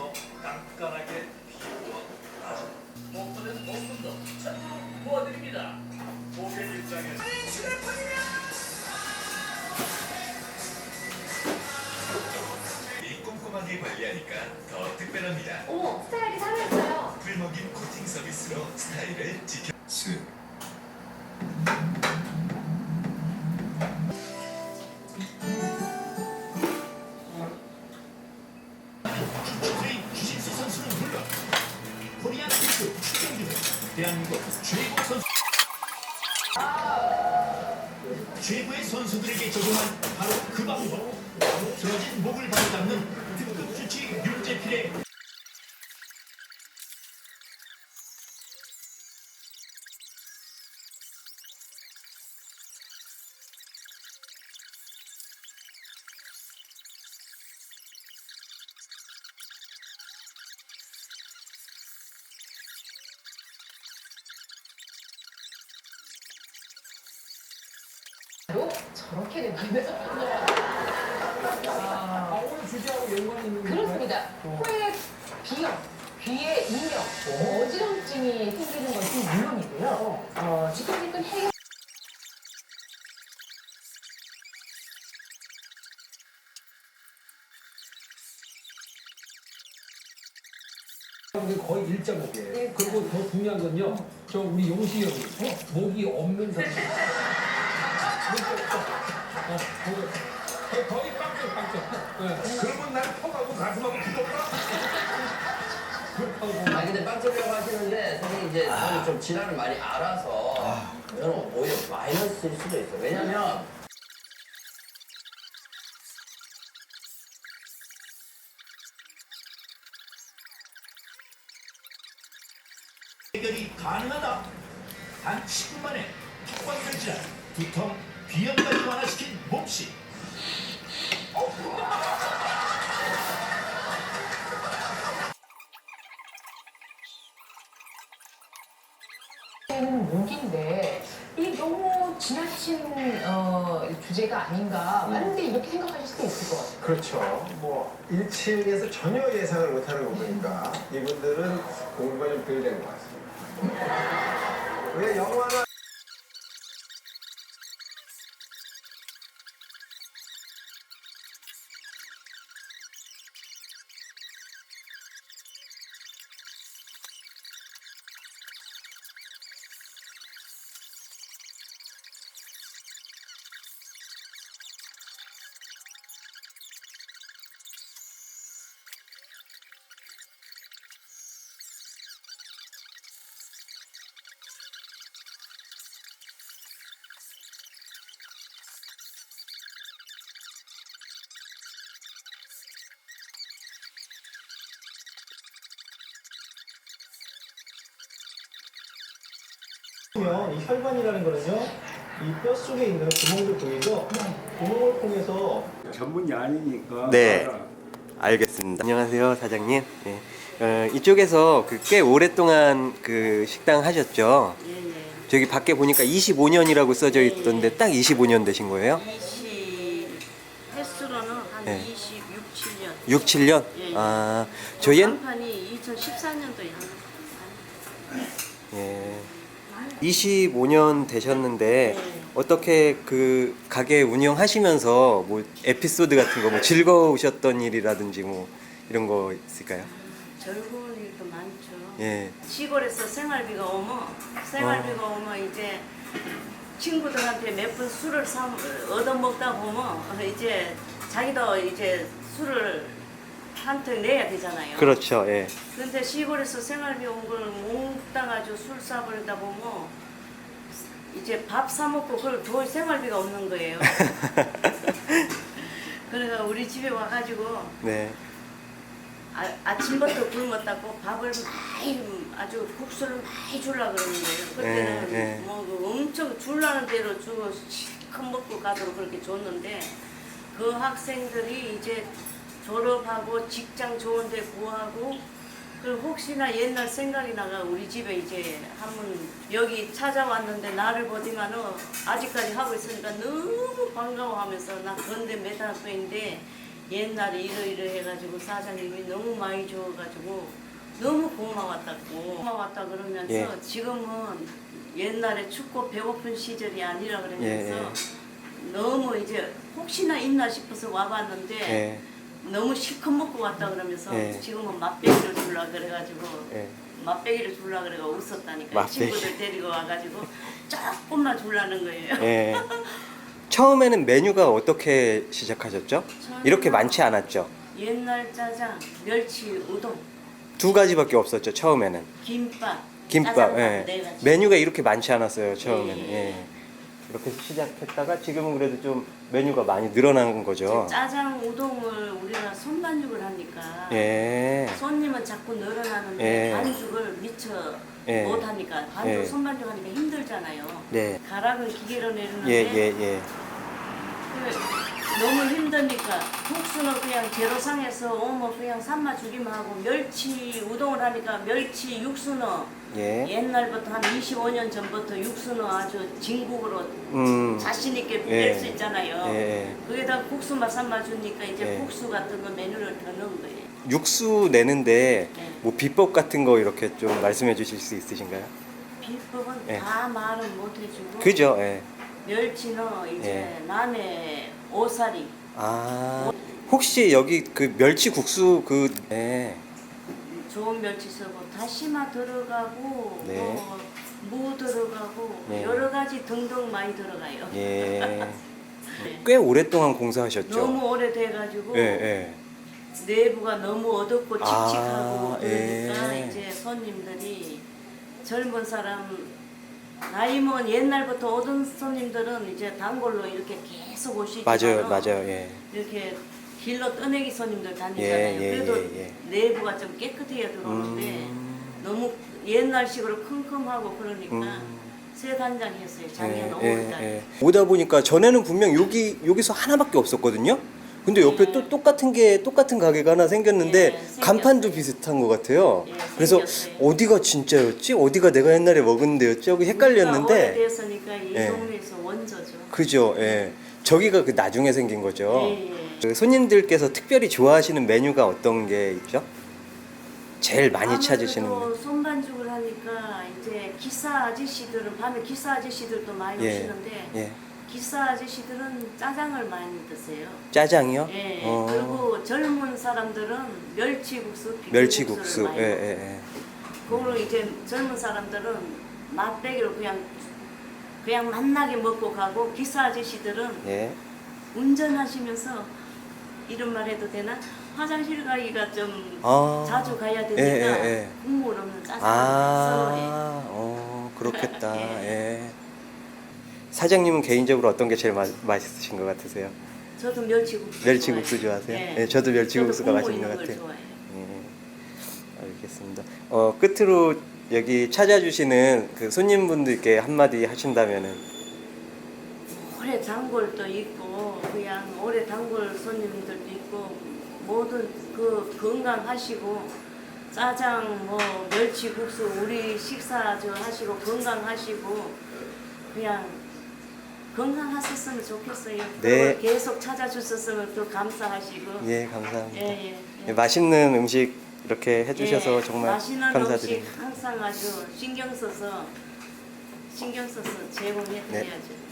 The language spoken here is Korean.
입장에서 깐깐하게 비교하고 목돈에서 목돈도 자, 도와드립니다. 고객 입장에서 이 꼼꼼하게 관리하니까 더 특별합니다. 어머, 스타일이 살아있어요. 풀먹인 코팅 서비스로 스타일을 지켜. 수. 최고의 선수들에게 적용한 바로 그 방법. 쓰러진 목을 바로잡는 특급 주치 윤재필의 저렇게 됩니다. 아, 오늘 주제하고 연관이 있는 건가요? 그렇습니다. 코에 비염, 귀에 인명, 어지럼증이 생기는 것은 물론이고요. 어, 지끈지끈 해가 근데 거의 일자목이에요. 네. 그리고 더 중요한 건요. 저 우리 용시 형이 어? 목이 없는 사람. 어, 거의 빵점 빵점. 네. 그러면 난 턱하고 가슴하고 붙었다. 아 근데 빵점이라고 하시는데 사실 이제 저는 좀 질환을 많이 알아서 저는 오히려 마이너스일 수도 있어요. 왜냐면 해결이 가능하다. 단 10분 만에 턱관절 질환, 두통, 비염까지 완화시킨 몹시 는 목인데 이게 너무 지나친 어, 주제가 아닌가. 많은데 이렇게 생각하실 수도 있을 것 같아요. 그렇죠. 뭐 1층에서 전혀 예상을 못하는 거 보니까 이분들은 공부가 좀 덜 된 것 같습니다. 왜 영화나 이 혈관이라는 거는요, 이 뼈 속에 있는 구멍들 보이죠? 구멍을 통해서 전문이 아니니까. 네. 알겠습니다. 안녕하세요, 사장님. 예. 어, 이쪽에서 그 꽤 오랫동안 그 식당 하셨죠? 저기 밖에 보니까 25년이라고 써져 있던데 딱 25년 되신 거예요? 20 횟수로는 한 네. 26, 7년. 6, 7년? 예. 아, 저희 간판이 2014년도에 한 예. 25년 되셨는데 어떻게 그 가게 운영하시면서 뭐 에피소드 같은 거 뭐 즐거우셨던 일이라든지 뭐 이런 거 있을까요? 즐거운 일도 많죠. 예. 시골에서 생활비가 오면 생활비가 오면 이제 친구들한테 몇 번 술을 사 얻어 먹다 보면 이제 자기도 이제 술을 한턱 내야 되잖아요. 그렇죠. 예. 근데 시골에서 생활비 온 걸 몽따 가지고 술 사버리다 보면 이제 밥 사 먹고 그걸 더 생활비가 없는 거예요. 그래서 우리 집에 와가지고 네. 아, 아침부터 굶었다고 밥을 많이 아주 국수를 많이 주려 그러는 거예요. 그때는 예, 예. 뭐그 엄청 줄라는 대로 주고 실컷 먹고 가도록 그렇게 줬는데 그 학생들이 이제 졸업하고 직장 좋은 데 구하고 그리고 혹시나 옛날 생각이 나가 우리 집에 이제 한번 여기 찾아왔는데 나를 보지만은 아직까지 하고 있으니까 너무 반가워하면서 나 건대 메다소인데 옛날에 이러이러 해가지고 사장님이 너무 많이 줘가지고 너무 고마웠다고. 고마웠다 그러면서 예. 지금은 옛날에 춥고 배고픈 시절이 아니라 그러면서 예, 너무 이제 혹시나 있나 싶어서 와봤는데 예, 너무 실컷 먹고 왔다 그러면서 예. 지금은 맛배기를 줄라 그래가지고 예. 맛배기를 줄라 그래가 웃었다니까 맛배기. 친구들 데리고 와가지고 조금만 줄라는 거예요. 예. 처음에는 메뉴가 어떻게 시작하셨죠? 이렇게 많지 않았죠? 옛날 짜장, 멸치, 우동, 두 가지밖에 없었죠 처음에는 김밥, 김밥 짜장밥 예. 네 가지. 메뉴가 이렇게 많지 않았어요 처음에는 예, 예. 예. 이렇게 시작했다가 지금은 그래도 좀 메뉴가 많이 늘어난 거죠 짜장, 우동을 우리가 손반죽을 하니까 예. 손님은 자꾸 늘어나는데 예. 반죽을 미처 예. 못하니까 반죽 예. 손반죽 하니까 힘들잖아요. 네. 가락을 기계로 내리는데 예, 예, 예. 그 너무 힘드니까 국수는 그냥 재료상에서 오면 그냥 삶아 주기만 하고 멸치 우동을 하니까 멸치 육수는 예. 옛날부터 한 25년 전부터 육수는 아주 진국으로 음. 자신 있게 예. 낼수 있잖아요. 예. 거기다 국수만 삶아 주니까 이제 예. 국수 같은 거 메뉴를 더 넣은 거예요. 육수 내는데 네. 뭐 비법 같은 거 이렇게 좀 말씀해 주실 수 있으신가요? 비법은 예. 다 말은 못 해주고 그죠? 예. 멸치는 이제 예. 남의 오사리 아. 혹시 여기 그 멸치 국수 그 네. 좋은 멸치 쓰고 다시마 들어가고 네. 뭐 무 들어가고 네. 여러 가지 등등 많이 들어가요. 예. 네. 꽤 오랫동안 공사하셨죠? 너무 오래돼가지고 예, 예. 내부가 너무 어둡고 아, 칙칙하고 그러니까 예. 이제 손님들이 젊은 사람 나이 먹은 옛날부터 오던 손님들은 이제 단골로 이렇게 계속 오시지만 맞아요, 맞아요. 예. 이렇게 길로 떠내기 손님들 다니잖아요. 예, 예, 그래도 예, 예. 내부가 좀 깨끗해야 들어오는데 음. 너무 옛날식으로 컴컴하고 그러니까 음. 새 단장 했어요. 작년 예, 5월달에. 예, 예. 오다 보니까 전에는 분명 여기 여기서 하나밖에 없었거든요. 근데 옆에 예. 또 똑같은 게 똑같은 가게가 하나 생겼는데 예, 생겼어요. 간판도 비슷한 것 같아요. 예, 그래서 생겼어요. 어디가 진짜였지? 어디가 내가 옛날에 먹은 데였지? 하고 헷갈렸는데 오래됐으니까 이 예. 동네에서 원조죠. 그죠? 예. 저기가 그 나중에 생긴 거죠. 예, 예. 그 손님들께서 특별히 좋아하시는 메뉴가 어떤 게 있죠? 제일 많이 찾으시는 메뉴. 손반죽을 하니까 이제 기사 아저씨들은 밤에 기사 아저씨들도 많이 예. 오시는데 예. 기사 아저씨들은 짜장을 많이 드세요. 짜장이요? 예. 어. 그리고 젊은 사람들은 멸치국수, 멸치국수. 예, 먹어요. 예, 예. 그거로 이제 젊은 사람들은 맛배기로 그냥 그냥 맛나게 먹고 가고 기사 아저씨들은 예. 운전하시면서 이런 말 해도 되나? 화장실 가기가 좀 아. 자주 가야 되니까 예, 예, 예. 국물 없는 선호해. 아, 어, 그렇겠다. 예. 예. 사장님은 개인적으로 어떤 게 제일 마, 맛있으신 것 같으세요? 저도 멸치국수. 멸치국수. 좋아하세요? 예, 저도 멸치국수가 저도 맛있는 것 있는 같아요. 걸 좋아해요. 예, 알겠습니다. 어, 끝으로 여기 찾아주시는 그 손님분들께 한마디 하신다면은 오래 단골도 있고 그냥 오래 단골 손님들도 있고 모든 그 건강하시고 짜장 뭐 멸치국수 우리 식사 저 하시고 건강하시고 그냥 건강하셨으면 좋겠어요. 네. 계속 찾아주셨으면 더 감사하시고 예, 감사합니다. 예, 예, 예, 예. 맛있는 음식 이렇게 해주셔서 예, 정말 맛있는 감사드립니다. 음식 항상 아주 신경 써서 신경 써서 제공해 드려야죠. 예.